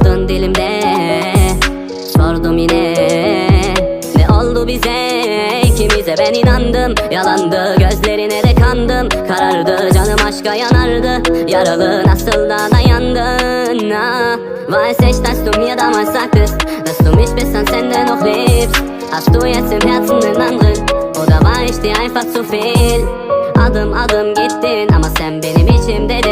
Adın dilimde. Sordum yine. Ne oldu bize? İkimize ben inandım. Yalandı gözlerine de kandım. Karardı canım aşka yanardı. Yaralı nasıl da dayandın? Ah. Weiß ich, dass du mir damals sagtest Dass du mich bis ans Ende noch liebst Hast du jetzt im Herzen einen anderen Oder war ich dir einfach zu viel Adım adım gittin Ama sen benim içimde de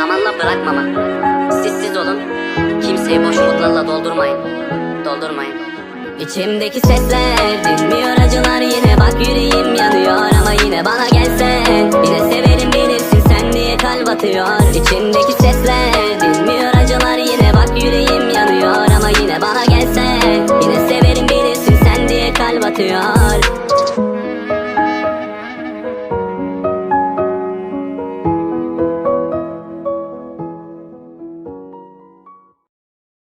zamanla bırakmama. Siz siz olun, kimseyi boş umutlarla doldurmayın. Doldurmayın. İçimdeki sesler dinmiyor acılar yine bak yüreğim yanıyor ama yine bana gelsen yine severim bilirsin sen diye kalp atıyor İçimdeki sesler dinmiyor acılar yine bak yüreğim yanıyor ama yine bana gelsen yine severim bilirsin sen diye kalp atıyor